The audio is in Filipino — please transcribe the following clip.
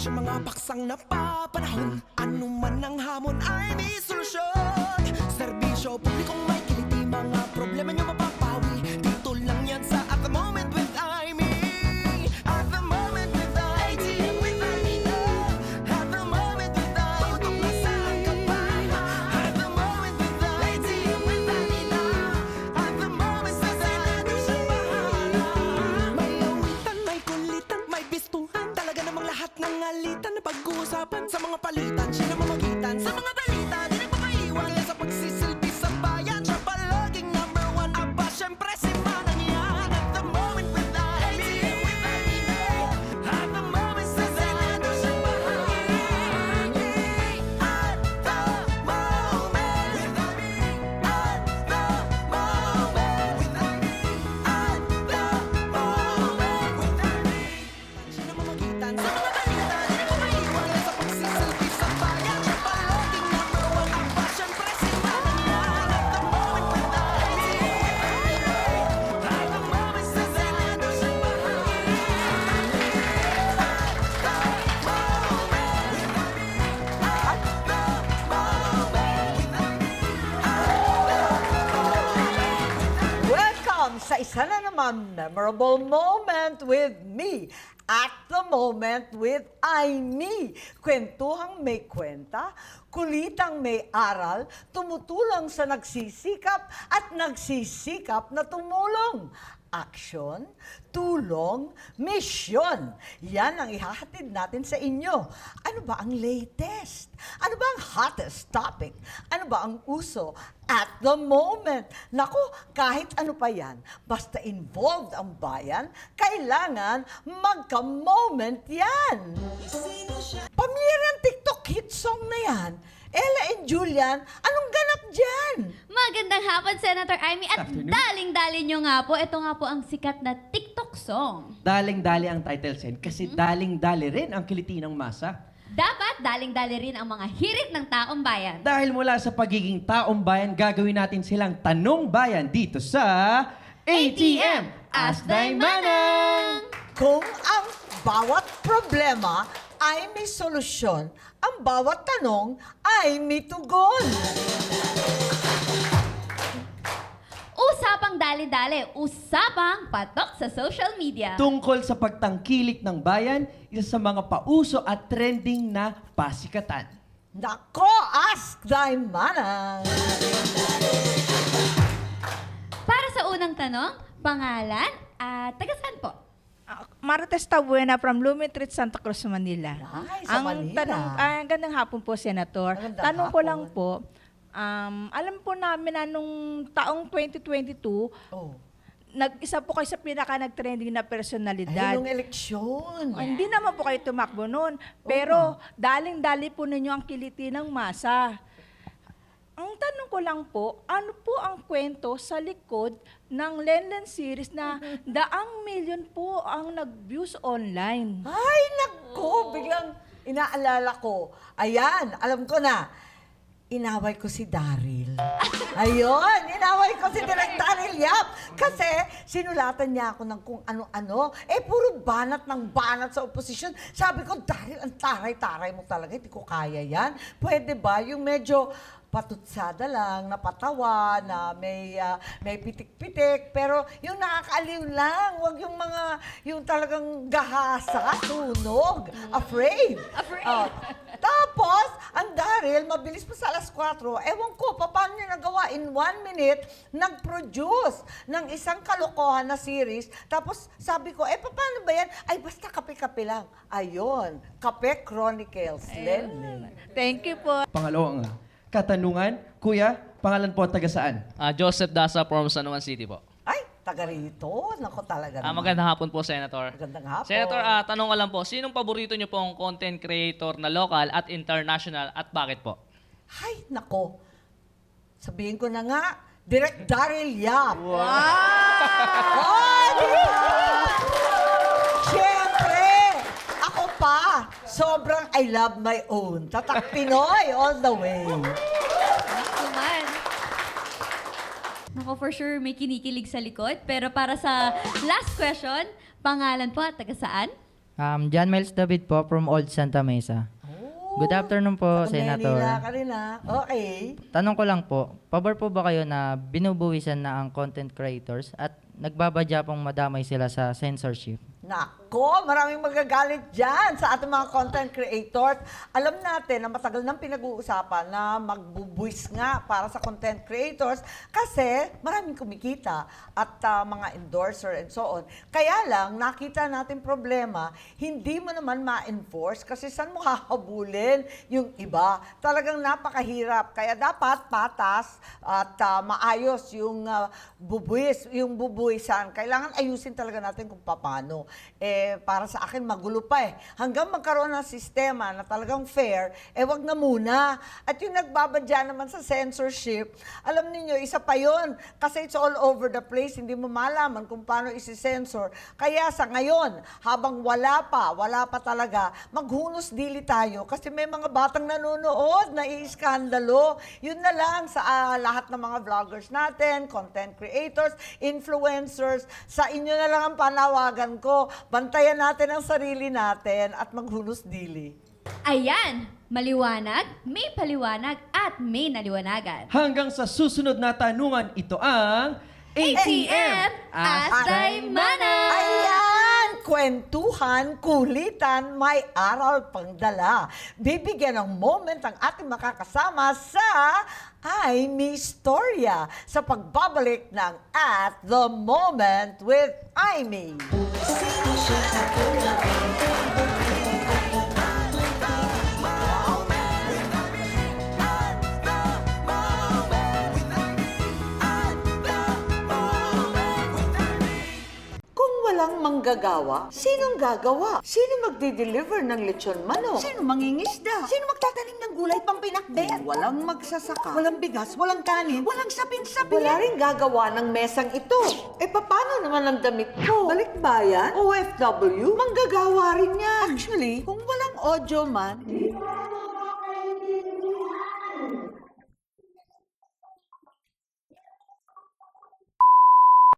Sa mga paksang napapanahon. Ano man ang hamon ay may solusyon. Serbisyo, Sa mga palitan, siya na mamagitan Sa mga isa na naman memorable moment with me. At the moment with Aimee. Kwentuhang may kwenta, kulitang may aral, tumutulong sa nagsisikap at nagsisikap na tumulong. Action, tulong, misyon. Yan ang ihahatid natin sa inyo. Ano ba ang latest? Ano ba ang hottest topic? Ano ba ang uso at the moment? Naku, kahit ano pa yan, basta involved ang bayan, kailangan magka-moment yan. Pamilya ng TikTok hit song na yan. Ella and Julian, anong ganap dyan? Magandang hapon, Senator Amy. At daling-dali nyo nga po, ito nga po ang sikat na TikTok song. Daling-dali ang title sen kasi daling-dali rin ang kilitinang masa. Dapat daling-dali rin ang mga hirit ng taong bayan. Dahil mula sa pagiging taong bayan, gagawin natin silang tanong bayan dito sa ATM Ask Thy Manang! Kung ang bawat problema ay may solusyon, ang bawat tanong ay may tugon. Usapang dali-dali, usapang patok sa social media. Tungkol sa pagtangkilik ng bayan, isa sa mga pauso at trending na pasikatan. Nako, ask thy manang. Para sa unang tanong, pangalan at taga saan po? Marites Tabuena from Lumitrit, Santa Cruz, Manila. Ay, sa ang Manila. tanong, ah, gandang hapon po, Senator. Magandang tanong ko hapon. lang po, um, alam po namin na nung taong 2022, Oh, nag-isa po kayo sa pinaka nag-trending na personalidad. ay, yung eleksyon. Ah, Hindi naman po kayo tumakbo noon. Pero daling-dali po ninyo ang kiliti ng masa. Tanong ko lang po, ano po ang kwento sa likod ng Lenlen series na daang million po ang nag-views online? Ay, nako, biglang inaalala ko. Ayan, alam ko na. Inaway ko si Daryl. Ayun, inaway ko si Direk Daryl Yap. Kasi sinulatan niya ako ng kung ano-ano. Eh, puro banat ng banat sa oposisyon. Sabi ko, Daryl, ang taray-taray mo talaga. Hindi ko kaya yan. Pwede ba yung medyo patutsada lang, napatawa, na may ah, may pitik-pitik, pero yung nakakaaliw lang, wag yung mga, yung talagang gahasa, tunog, afraid. Afraid. Oh. Tapos, ang Daryl, mabilis pa sa alas 4, ewan ko, pa- paano niya nagawa in one minute, nag-produce ng isang kalokohan na series. Tapos, sabi ko, eh, pa- paano ba yan? Ay, basta kape-kape lang. Ayun, Kape Chronicles. Len. Thank you po. Pangalawang ah, katanungan, Kuya, pangalan po taga saan? Ah, Joseph Dasa from San Juan City po. Ay, taga rito. Nako talaga Ah, naman. magandang hapon po, Senator. Magandang hapon. Senator, ah, tanong ko lang po, sinong paborito niyo pong content creator na local at international at bakit po? Ay, nako. Sabihin ko na nga, Direct Daryl Yap. Wow! Oh, di ba? Siyempre, ako pa, sobrang I love my own. Tatak Pinoy all the way. Naman. Nako, for sure may kinikilig sa likod. Pero para sa last question, pangalan po at taga saan? Um, John Miles David po from Old Santa Mesa. Good afternoon po, Taga Manila Senator. ka rin ah. Okay. Tanong ko lang po, pabor po ba kayo na binubuwisan na ang content creators at nagbabadya pong madamay sila sa censorship? Nako, maraming magagalit dyan sa ating mga content creators. Alam natin na matagal nang pinag-uusapan na magbubuis nga para sa content creators kasi maraming kumikita at ah, mga endorser and so on. Kaya lang, nakita natin problema, hindi mo naman ma-enforce kasi saan mo hahabulin yung iba. Talagang napakahirap. Kaya dapat patas at ah, maayos yung ah, bubuis, yung bubuisan. Kailangan ayusin talaga natin kung paano. Eh, para sa akin, magulo pa eh. Hanggang magkaroon ng sistema na talagang fair, eh wag na muna. At yung nagbabadya naman sa censorship, alam niyo isa pa yon Kasi it's all over the place, hindi mo malaman kung paano isi-censor. Kaya sa ngayon, habang wala pa, wala pa talaga, maghunos dili tayo kasi may mga batang nanonood na iiskandalo. Yun na lang sa ah, lahat ng mga vloggers natin, content creators, influencers, sa inyo na lang ang panawagan ko. Bantayan natin ang sarili natin at maghunos dili. Ayan, maliwanag, may paliwanag, at may naliwanagan. Hanggang sa susunod na tanungan, ito ang ATM Astay Mana! Ayan! Kwentuhan, kulitan, may aral pang dala. Bibigyan ng moment ang ating makakasama sa I Me Storya sa pagbabalik ng At The Moment with Me. Kung walang manggagawa, sinong gagawa? Sino magdi-deliver ng lechon manok? Sino mangingisda? Sino magtatanim ng gulay pang pinakbet? Walang magsasaka. Walang bigas, walang kanin, walang sabin-sabin. Wala rin gagawa ng mesang ito. Eh, paano naman ang damit ko? Balikbayan? OFW? Manggagawa rin yan. Actually, kung walang audio man,